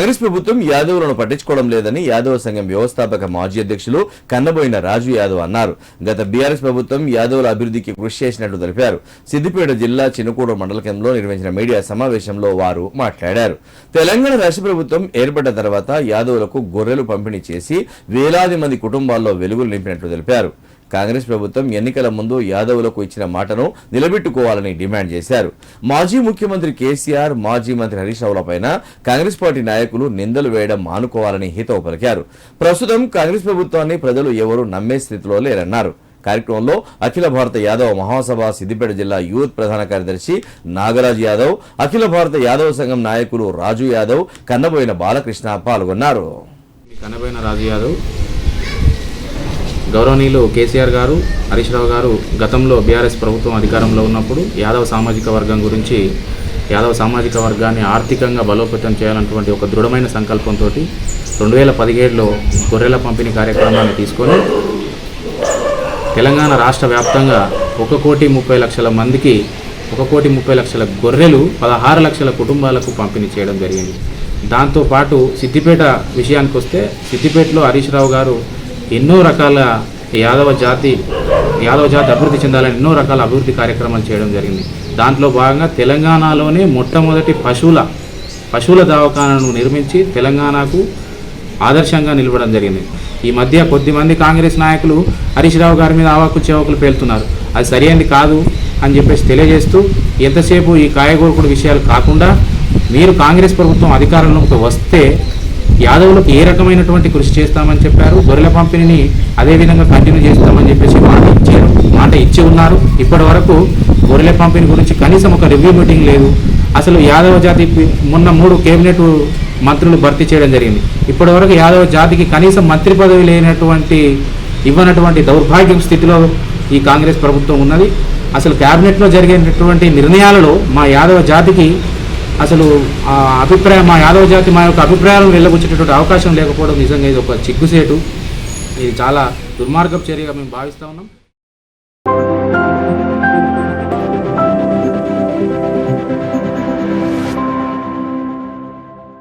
కాంగ్రెస్ ప్రభుత్వం యాదవులను పట్టించుకోవడం లేదని యాదవ సంఘం వ్యవస్థాపక మాజీ అధ్యక్షులు కన్నబోయిన రాజు యాదవ్ అన్నారు. గత బీఆర్ఎస్ ప్రభుత్వం యాదవుల అభివృద్ధికి కృషి చేసినట్లు తెలిపారు. సిద్దిపేట జిల్లా చినుకూడ మండలకంలో నిర్వహించిన మీడియా సమావేశంలో వారు మాట్లాడారు. తెలంగాణ రాష్ట్ర ప్రభుత్వం ఏర్పడ్డ తర్వాత యాదవులకు గొర్రెలు పంపిణీ చేసి వేలాది మంది కుటుంబాల్లో వెలుగులు నింపినట్లు తెలిపారు. కాంగ్రెస్ ప్రభుత్వం ఎన్నికల ముందు యాదవులకు ఇచ్చిన మాటను నిలబెట్టుకోవాలని డిమాండ్ చేశారు. మాజీ ముఖ్యమంత్రి కేసీఆర్ మాజీ మంత్రి హరీష్ రావులపైన కాంగ్రెస్ పార్టీ నాయకులు నిందలు వేయడం మానుకోవాలని హితవు పలికారు. ప్రస్తుతం కాంగ్రెస్ ప్రభుత్వాన్ని ప్రజలు ఎవరూ నమ్మే స్థితిలో లేరన్నారు. కార్యక్రమంలో అఖిల భారత యాదవ మహాసభ సిద్దిపేట జిల్లా యూత్ ప్రధాన కార్యదర్శి నాగరాజ్ యాదవ్ అఖిల భారత యాదవ సంఘం నాయకులు రాజు యాదవ్ కన్నబోయిన బాలకృష్ణ పాల్గొన్నారు. కన్నబోయిన రాజు యాదవ్ గౌరవనీయులు కేసీఆర్ గారు హరీష్ రావు గారు గతంలో బీఆర్ఎస్ ప్రభుత్వం అధికారంలో ఉన్నప్పుడు యాదవ సామాజిక వర్గం గురించి యాదవ సామాజిక వర్గాన్ని ఆర్థికంగా బలోపేతం చేయాలన్నటువంటి ఒక దృఢమైన సంకల్పంతో రెండు వేల పదిహేడులో గొర్రెల పంపిణీ కార్యక్రమాన్ని తీసుకొని తెలంగాణ రాష్ట్ర వ్యాప్తంగా ఒక కోటి ముప్పై లక్షల మందికి ఒక కోటి ముప్పై లక్షల గొర్రెలు పదహారు లక్షల కుటుంబాలకు పంపిణీ చేయడం జరిగింది. దాంతోపాటు సిద్దిపేట విషయానికి వస్తే సిద్దిపేటలో హరీష్ రావు గారు ఎన్నో రకాల యాదవ జాతి యాదవ జాతి అభివృద్ధి చెందాలని ఎన్నో రకాల అభివృద్ధి కార్యక్రమాలు చేయడం జరిగింది. దాంట్లో భాగంగా తెలంగాణలోనే మొట్టమొదటి పశువుల పశువుల దవాఖానను నిర్మించి తెలంగాణకు ఆదర్శంగా నిలవడం జరిగింది. ఈ మధ్య కొద్దిమంది కాంగ్రెస్ నాయకులు హరీష్ రావు గారి మీద ఆవాకు చేవకులు పేలుతున్నారు. అది సరైనది కాదు అని చెప్పేసి తెలియజేస్తూ ఎంతసేపు ఈ కాయగూరకుడు విషయాలు కాకుండా మీరు కాంగ్రెస్ ప్రభుత్వం అధికారంలోకి వస్తే యాదవులకు ఏ రకమైనటువంటి కృషి చేస్తామని చెప్పారు? గొర్రెల పంపిణీని అదేవిధంగా కంటిన్యూ చేస్తామని చెప్పేసి మాట ఇచ్చారు మాట ఇచ్చి ఉన్నారు. ఇప్పటి వరకు గొర్రెల పంపిణీ గురించి కనీసం ఒక రివ్యూ మీటింగ్ లేదు. అసలు యాదవ జాతి మొన్న మూడు కేబినెట్ మంత్రులు భర్తీ చేయడం జరిగింది. ఇప్పటి వరకు యాదవ జాతికి కనీసం మంత్రి పదవి లేనటువంటి ఇవ్వనటువంటి దౌర్భాగ్యం స్థితిలో ఈ కాంగ్రెస్ ప్రభుత్వం ఉన్నది. అసలు క్యాబినెట్లో జరిగేటటువంటి నిర్ణయాలలో మా యాదవ జాతికి అసలు ఆ అభిప్రాయం మా యాదవ జాతి మా యొక్క అభిప్రాయాలను వెళ్ళగొచ్చేటటువంటి అవకాశం లేకపోవడం నిజంగా ఇది ఒక చిగ్గుసేటు. ఇది చాలా దుర్మార్గపు చర్యగా మేము భావిస్తూ ఉన్నాం.